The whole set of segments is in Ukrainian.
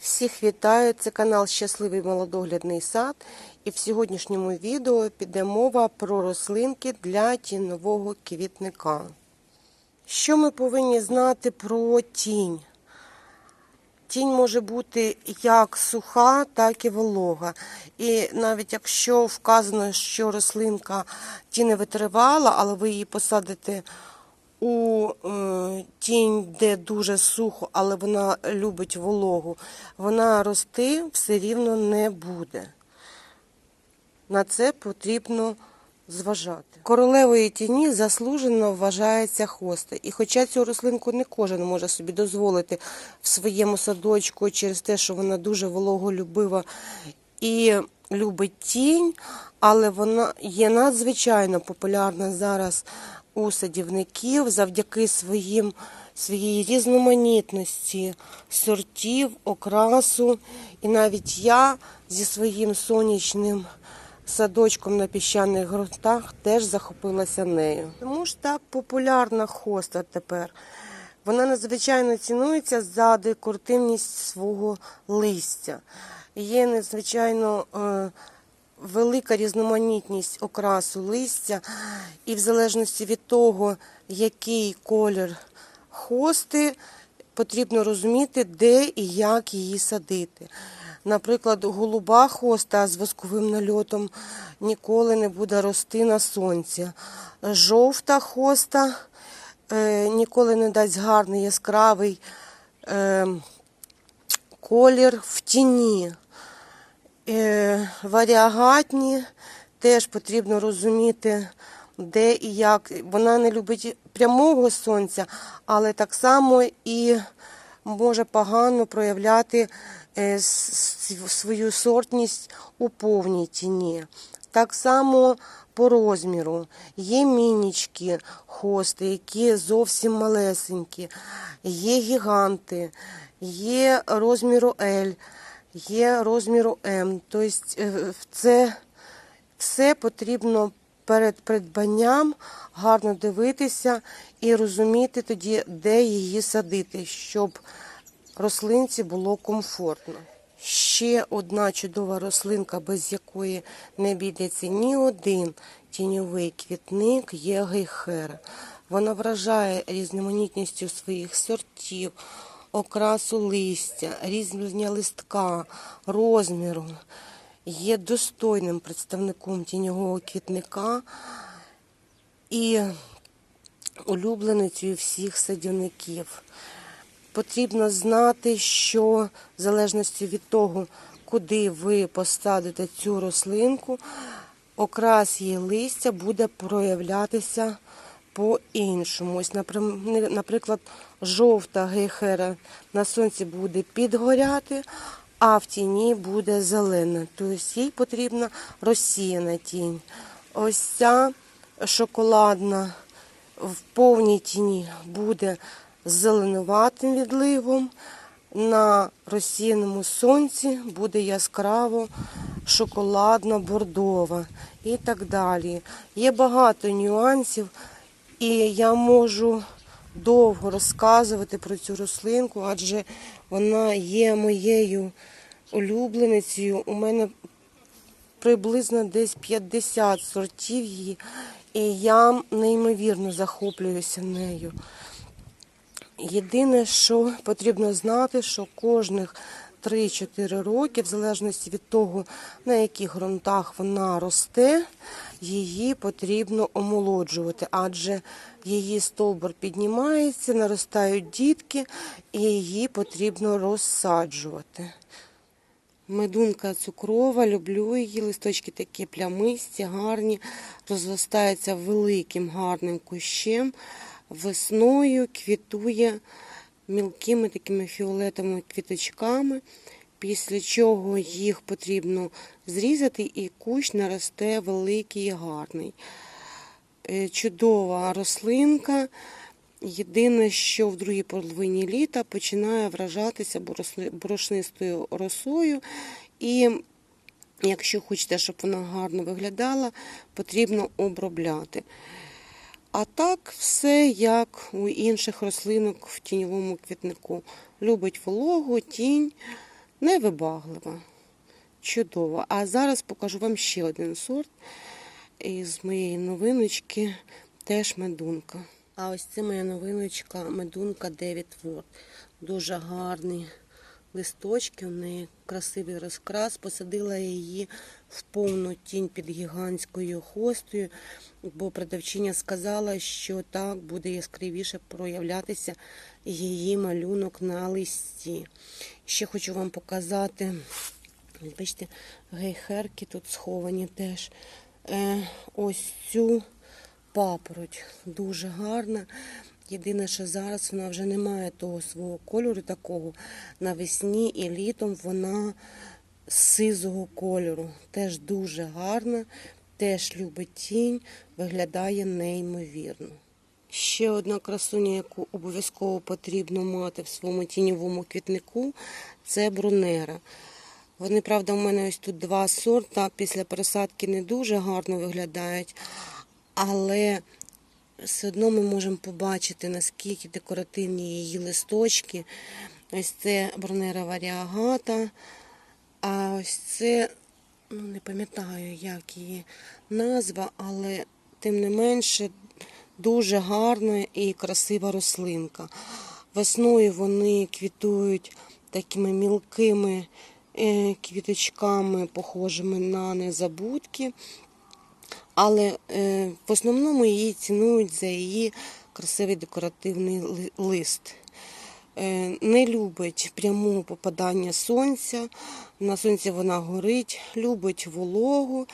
Всіх вітаю! Це канал Щасливий молодоглядний сад. І в сьогоднішньому відео піде мова про рослинки для тінового квітника. Що ми повинні знати про тінь? Тінь може бути як суха, так і волога. І навіть якщо вказано, що рослинка тіневитривала, але ви її посадите у е, тінь, де дуже сухо, але вона любить вологу, вона рости все рівно не буде. На це потрібно зважати. Королевої тіні заслужено вважається хоста. І хоча цю рослинку не кожен може собі дозволити в своєму садочку через те, що вона дуже вологолюбива і любить тінь, але вона є надзвичайно популярна зараз у садівників завдяки своїм, своїй різноманітності сортів, окрасу. І навіть я зі своїм сонячним садочком на піщаних ґрунтах теж захопилася нею. Тому ж так популярна хоста тепер. Вона надзвичайно цінується за декоративність свого листя. Є надзвичайно е, велика різноманітність окрасу листя, і в залежності від того, який колір хости, потрібно розуміти, де і як її садити. Наприклад, голуба хоста з восковим нальотом ніколи не буде рости на сонці. Жовта хоста е, ніколи не дасть гарний яскравий е, колір в тіні. Е, варіагатні теж потрібно розуміти, де і як. Вона не любить прямого сонця, але так само і може погано проявляти е, свою сортність у повній тіні. Так само по розміру. Є мінічки хости, які зовсім малесенькі, є гіганти, є розміру L, є розміру М. Тобто е, це все потрібно перед придбанням гарно дивитися і розуміти тоді, де її садити, щоб рослинці було комфортно. Ще одна чудова рослинка, без якої не обійдеться ні один тіньовий квітник, є гейхера. Вона вражає різноманітністю своїх сортів, окрасу листя, різня листка, розміру. Є достойним представником тіньового квітника і улюбленицею всіх садівників. Потрібно знати, що в залежності від того, куди ви посадите цю рослинку, окрас її листя буде проявлятися по-іншому. Наприклад, жовта гейхера на сонці буде підгоряти, а в тіні буде зелена. Тобто їй потрібна розсіяна тінь. Ось ця шоколадна в повній тіні буде зеленуватим відливом. На розсіяному сонці буде яскраво шоколадно-бордова і так далі. Є багато нюансів, і я можу довго розказувати про цю рослинку, адже вона є моєю улюбленицею. У мене приблизно десь 50 сортів її, і я неймовірно захоплююся нею. Єдине, що потрібно знати, що кожних 3-4 роки, в залежності від того, на яких ґрунтах вона росте, її потрібно омолоджувати, адже її стовбур піднімається, наростають дітки, і її потрібно розсаджувати. Медунка цукрова, люблю її. Листочки такі плямисті, гарні, розростаються великим гарним кущем. Весною квітує мілкими такими фіолетовими квіточками, після чого їх потрібно зрізати, і кущ наросте великий і гарний. Е, Чудова рослинка. Єдине, що в другій половині літа починає вражатися борошнистою росою. І якщо хочете, щоб вона гарно виглядала, потрібно обробляти. А так все як у інших рослинок в тіньовому квітнику. Любить вологу, тінь, невибаглива. Чудово. А зараз покажу вам ще один сорт із моєї новиночки, теж медунка. А ось це моя новиночка, медунка Девід Ворд. Дуже гарні листочки, у неї красивий розкрас. Посадила її в повну тінь під гігантською хостою, бо продавчиня сказала, що так буде яскравіше проявлятися її малюнок на листі. Ще хочу вам показати. Бачите, гейхерки тут сховані теж. Е, ось цю папороть дуже гарна. Єдине, що зараз вона вже не має того свого кольору такого. Навесні і літом вона сизого кольору. Теж дуже гарна, теж любить тінь, виглядає неймовірно. Ще одна красуня, яку обов'язково потрібно мати в своєму тіньовому квітнику, це брунера. Вони, правда, у мене ось тут два сорта. Після пересадки не дуже гарно виглядають, але все одно ми можемо побачити, наскільки декоративні її листочки. Ось це бронера варіагата, а ось це, ну не пам'ятаю, як її назва, але тим не менше дуже гарна і красива рослинка. Весною вони квітують такими мілкими е, квіточками, похожими на незабудки. Але е, в основному її цінують за її красивий декоративний лист. Е, не любить прямого попадання сонця. На сонці вона горить, любить вологу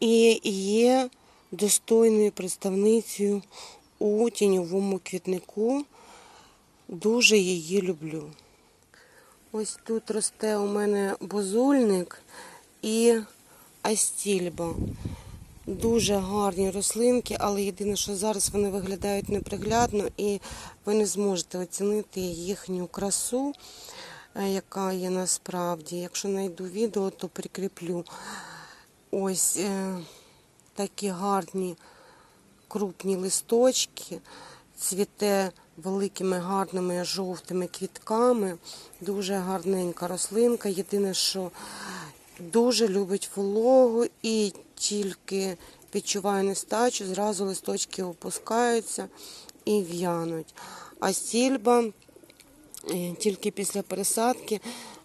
і є достойною представницею у тіньовому квітнику. Дуже її люблю. Ось тут росте у мене бузульник і астільба. Дуже гарні рослинки, але єдине, що зараз вони виглядають неприглядно і ви не зможете оцінити їхню красу, е, яка є насправді. Якщо знайду відео, то прикріплю. Ось е, такі гарні крупні листочки, цвіте великими гарними жовтими квітками. Дуже гарненька рослинка. Єдине, що дуже любить вологу і тільки відчуває нестачу, зразу листочки опускаються і в'януть. А сільба е, тільки після пересадки,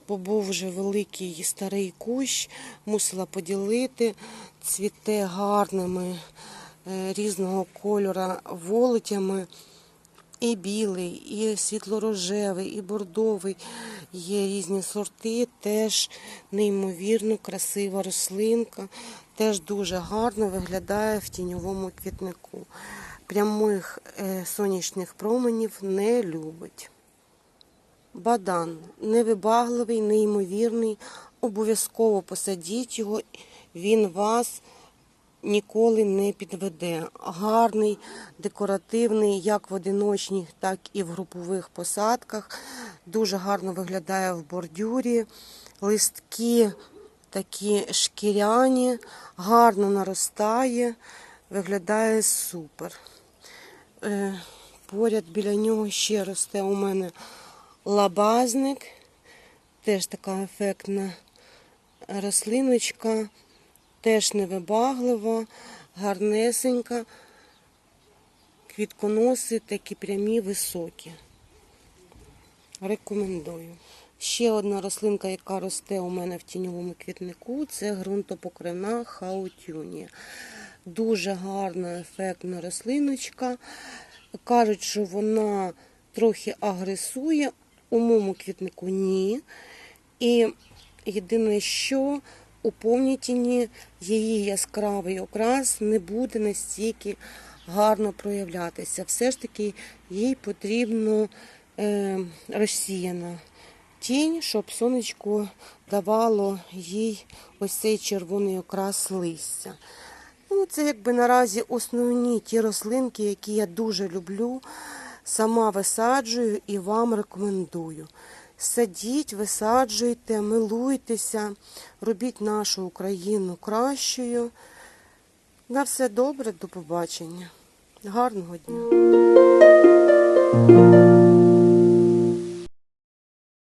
бо був вже великий старий кущ, мусила поділити, цвіте гарними е, різного кольора волотями. І білий, і світлорожевий, і бордовий. Є різні сорти, теж неймовірно красива рослинка, теж дуже гарно виглядає в тіньовому квітнику. Прямих е, сонячних променів не любить. Бадан невибагливий, неймовірний. Обов'язково посадіть його, він вас ніколи не підведе. Гарний, декоративний, як в одиночних, так і в групових посадках. Дуже гарно виглядає в бордюрі. Листки такі шкіряні, гарно наростає, виглядає супер. Е, Поряд біля нього ще росте у мене лабазник. Теж така ефектна рослиночка, теж невибаглива, гарнесенька. Квітконоси такі прямі, високі. Рекомендую. Ще одна рослинка, яка росте у мене в тіньовому квітнику, це ґрунтопокривна хаутюнія. Дуже гарна, ефектна рослиночка. Кажуть, що вона трохи агресує. У моєму квітнику ні. І єдине, що у повній тіні її яскравий окрас не буде настільки гарно проявлятися. Все ж таки їй потрібно е, розсіяна тінь, щоб сонечко давало їй ось цей червоний окрас листя. Ну, це якби наразі основні ті рослинки, які я дуже люблю. Сама висаджую і вам рекомендую. Садіть, висаджуйте, милуйтеся, робіть нашу Україну кращою. На все добре, до побачення. Гарного дня!